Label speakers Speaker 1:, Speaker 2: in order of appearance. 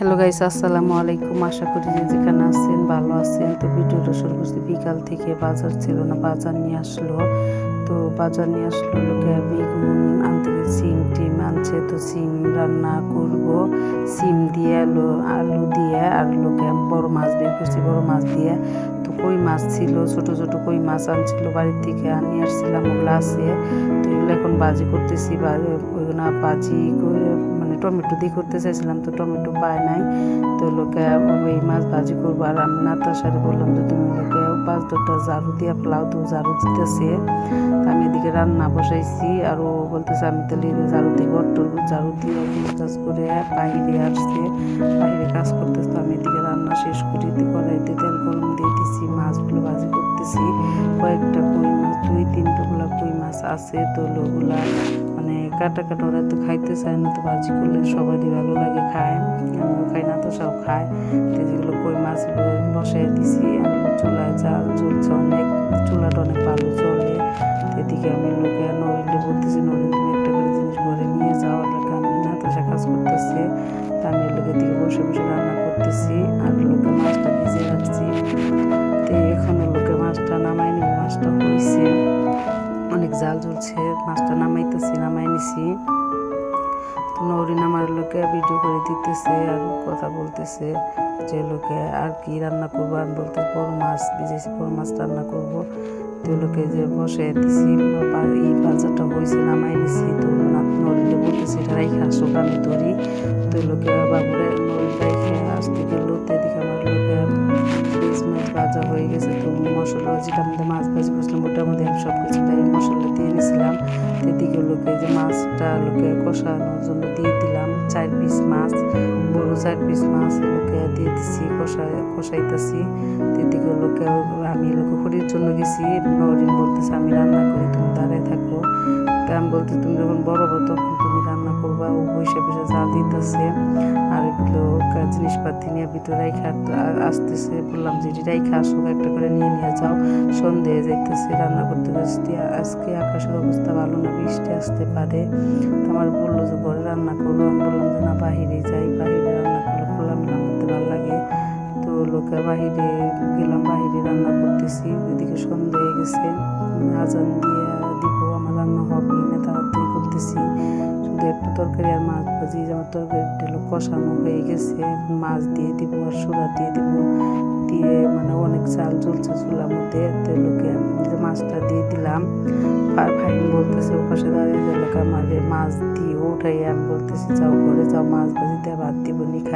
Speaker 1: Hello guys, আসসালামু আলাইকুম। আশা করি যে যেখানে আছেন, ভালো আছেন। তো ভিডিওটা শুরু করছি। বিকাল থেকে বাজার ছিল না, বাজার নিয়ে আসলো। তো বাজার নিয়ে আসলো লোকে বেগুন আনতে সিম টিম আনছে। তো সিম রান্না করব। সিম দিয়ে আলু আলু দিয়ে আর লোকে বড় মাছ বের করছি, বড় মাছ দিয়ে। তো কই মাছ ছিল? ছোট ছোট কই মাছ আনছিল বাড়ির থেকে। আনিয়ে আসছিলাম ওগুলো আছে তো এগুলো এখন বাজি করতেছি বাজি করে মানে টমেটো দিয়ে করতে চাইছিলাম, তো টমেটো পায় নাই। তো লোকে ওই মাছ ভাজি করব। আর আমি নাতার বললাম যে, তুমি লোকে পাঁচ দশটা ঝাড়ু দিয়ে ফেলাও তো ঝাড়ু দিতেছে। আমি এদিকে রান্না বসাইছি, আর ও বলতেছে, আমি তাহলে ঝাড়ু দিয়ে গট্টর ঝাড়ু দিয়ে কাজ করে বাইরে আসছে, বাইরে কাজ করতেছে। তো আমি এদিকে রান্না শেষ করি কড়াইতে তেল গরম দিয়ে দিছি, মাছগুলো ভাজি করতেছি কয়েকটা কই মাছ দুই তিন টুকলা কই মাছ আছে, তো ওগুলা মানে কাটা কাটা ওরা তো খাইতে চায় না, তো ভাজি করলে সবারই ভালো লাগে খায়। আমিও খাই না, তো সব খায়। তো যেগুলো কই মাছগুলো বসাই দিছি। আমি চুলায় জাল জ্বলছে অনেক, চুলাটা অনেক ভালো চলে এদিকে আমি লোকে নড়িলে বলতেছি তুমি একটা করে জিনিস ঘরে নিয়ে যাও লোকে আমি না তো সে কাজ করতেছে। আমি লোকের দিকে বসে বসে রান্না করতেছি, আর লোকে মাছটা ভিজে রাখছি। মাছটা নামাইতেছি, নামাই নিছি। তো নরিন আমার লোকে ভিডিও করে দিতেছে আর কথা বলতেছে যে লোকে আর কি রান্না করব, আমি বলতে বড় মাছ ভিজেছি বড় মাছ রান্না করব। তো লোকে যে বসে দিছি এই বাজারটা হয়েছে নামাই নিছি। তো নরিনে বলতেছে, এটা রাইখে আসুক আমি ধরি। তো লোকে বাবুরে নরিন রাইখে আসতে গেল মশলা, যেটা মধ্যে মাছ ভাজি বসলাম, ওটার মধ্যে আমি সব কিছু তাই মশলা দিয়ে নিয়েছিলাম। এদিকে লোকে যে মাছটা লোকে কষানোর জন্য দিয়ে দিলাম, চার পিস মাছ, বড় চার পিস মাছ লোকে দিয়ে দিছি কষাই কষাইতেছি। এদিকে লোকে, আমি লোকে খড়ির জন্য গেছি নরিন বলতেছে, আমি রান্না করি, তুমি দাঁড়ায় থাকো। তা আমি বলতে তুমি যখন বড় হব, তখন তুমি রান্না করবা। ও বসে বসে জাল দিতেছে। আর এগুলো জিনিসপাতি নিয়ে ভিতরে আসতেছে। বললাম যে রাইখা আসুক, একটা করে নিয়ে নিয়ে যাও। সন্ধে যাইতেছে, রান্না করতে করতে আজকে আকাশের অবস্থা ভালো না, বৃষ্টি আসতে পারে। তো আমার বলল যে ঘরে রান্না করব আমি বললাম যে, না, বাহিরে যাই। বাহিরে রান্না করলে খোলামেলা করতে ভালো লাগে। তো লোকে বাহিরে গেলাম, বাহিরে রান্না করতেছি। ওইদিকে সন্ধে হয়ে গেছে। আজান দিয়ে দিব, আমার রান্না হবে না তাড়াতাড়ি করতেছি। তরকারি আর মাছ ভাজি আমার তরকারিটা হলো কষানো হয়ে গেছে। মাছ দিয়ে দিব আর সুরা দিয়ে দিব। দিয়ে মানে অনেক চাল চলছে চুলার মধ্যে লোকে মাছটা দিয়ে দিলাম। আর ভাই বলতেছে, ও পাশে দাঁড়িয়ে গেল আমার মাছ দিয়ে উঠাই আমি বলতেছি, যাও করে যাও মাছ ভাজি দিয়ে ভাত দিব নি